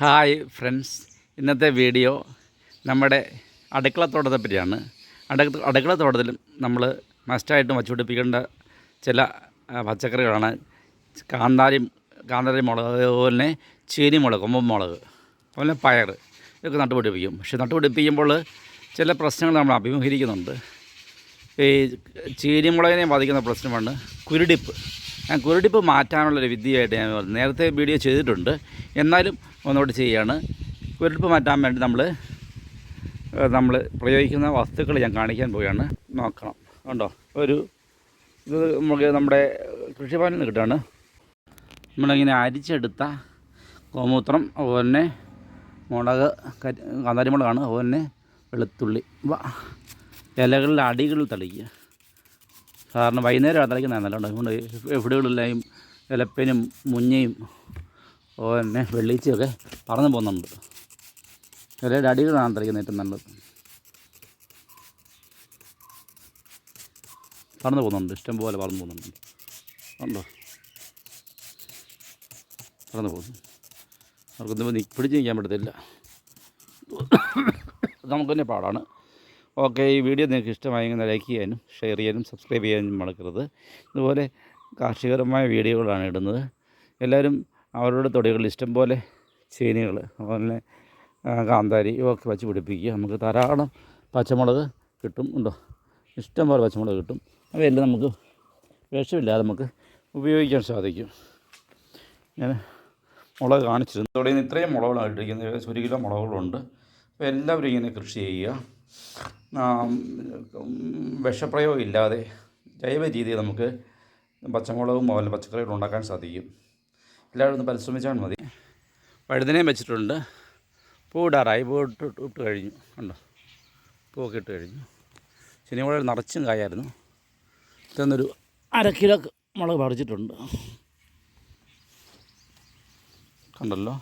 Hi friends. ഇന്നത്തെ video നമ്മുടെ അടുക്കള തോട്ടത്തെ പറ്റിയാണ് അടുക്ക അടുക്കള തോട്ടത്തിലും നമ്മൾ മസ്റ്റായിട്ടും വച്ചുപിടിപ്പിക്കേണ്ട ചില പച്ചക്കറികളാണ്. കാന്താരി കാന്താരി മുളക് അതുപോലെ തന്നെ ചീനിമുളക് കൊമ്പൻ മുളക് അതുപോലെ പയർ ഇതൊക്കെ നട്ടുപിടിപ്പിക്കും. പക്ഷെ നട്ടുപിടിപ്പിക്കുമ്പോൾ ചില പ്രശ്നങ്ങൾ നമ്മൾ അഭിമുഖീകരിക്കുന്നുണ്ട്. ഈ ചീനിമുളകിനെ ബാധിക്കുന്ന പ്രശ്നമാണ് കുരുടിപ്പ്. ഞാൻ കുരുടിപ്പ് മാറ്റാനുള്ളൊരു വിദ്യയായിട്ട് ഞാൻ. നേരത്തെ വീഡിയോ ചെയ്തിട്ടുണ്ട്. എന്നാലും ഒന്നുകൂടി ചെയ്യുകയാണ് കുരുടിപ്പ് മാറ്റാൻ വേണ്ടി നമ്മൾ നമ്മൾ പ്രയോഗിക്കുന്ന വസ്തുക്കൾ ഞാൻ കാണിക്കാൻ പോവുകയാണ്. നോക്കണം. ഉണ്ടോ ഒരു ഇത് നമുക്ക് നമ്മുടെ കൃഷിഭവനിൽ നിന്ന് കിട്ടുകയാണ്. നമ്മളിങ്ങനെ അരിച്ചെടുത്ത ഗോമൂത്രം അതുപോലെ തന്നെ മുളക് കരി കാന്താരി മുളകാണ് അതുപോലെ തന്നെ വെളുത്തുള്ളി. ഇലകളിൽ അടികളിൽ തളിക്കുക. സാധാരണ വൈകുന്നേരം തളിക്കുന്നതാണ് നല്ലോണം അതുകൊണ്ട് എവിടെകളിലെല്ലാം ഇലപ്പനും മുഞ്ഞയും പിന്നെ വെള്ളീച്ചയൊക്കെ പറന്നു പോകുന്നുണ്ട്. ഇലയുടെ അടികളാണ് തളിക്കുന്നത് ഏറ്റവും നല്ലത് പറന്നു പോകുന്നുണ്ട്. ഇഷ്ടം പോലെ പറന്നു പോകുന്നുണ്ട്. ഉണ്ടോ? പറന്നു പോകുന്നു. അവർക്കൊന്നും പിടിച്ച് നിൽക്കാൻ പറ്റത്തില്ല. നമുക്ക് തന്നെ പാടാണ്. ഓക്കെ ഈ വീഡിയോ നിങ്ങൾക്ക് ഇഷ്ടമായെങ്കിൽ ലൈക്ക് ചെയ്യാനും ഷെയർ ചെയ്യാനും സബ്സ്ക്രൈബ് ചെയ്യാനും മറക്കരുത്. ഇതുപോലെ കാർഷികപരമായ വീഡിയോകളാണ് ഇടുന്നത്. എല്ലാവരും അവരുടെ തൊടികളിൽ ഇഷ്ടം പോലെ ചീനികൾ അതുപോലെ കാന്താരി ഇവയൊക്കെ വച്ച് പിടിപ്പിക്കുക. നമുക്ക് ധാരാളം പച്ചമുളക് കിട്ടും ഉണ്ടോ? ഇഷ്ടം പോലെ പച്ചമുളക് കിട്ടും. അവയെല്ലാം നമുക്ക് വിഷമില്ലാതെ നമുക്ക് ഉപയോഗിക്കാൻ സാധിക്കും. ഞാൻ മുളക് കാണിച്ചിരുന്നു. തുടങ്ങി ഇത്രയും മുളകളാണ് ഇട്ടിരിക്കുന്നത്. ഏകദേശം ഒരു കിലോ മുളകുകളുണ്ട്. അപ്പോൾ എല്ലാവരും ഇങ്ങനെ കൃഷി ചെയ്യുക. വിഷപ്രയോഗം ഇല്ലാതെ ജൈവ രീതിയിൽ നമുക്ക് പച്ചമുളകും അതുപോലെ പച്ചക്കറികളും ഉണ്ടാക്കാൻ സാധിക്കും. എല്ലാവരും ഒന്ന് പരിശ്രമിച്ചാൽ മതി. വഴുതനയും വെച്ചിട്ടുണ്ട്. പൂവിടാറായി. പൂ ഇട്ട് കഴിഞ്ഞു. കണ്ടോ? പൂവൊക്കെ ഇട്ട് കഴിഞ്ഞു. ശനിമുളക് നിറച്ചും കായായിരുന്നു. ഇതൊന്നൊരു അര കിലോ മുളക് പറിച്ചിട്ടുണ്ട്. കണ്ടല്ലോ?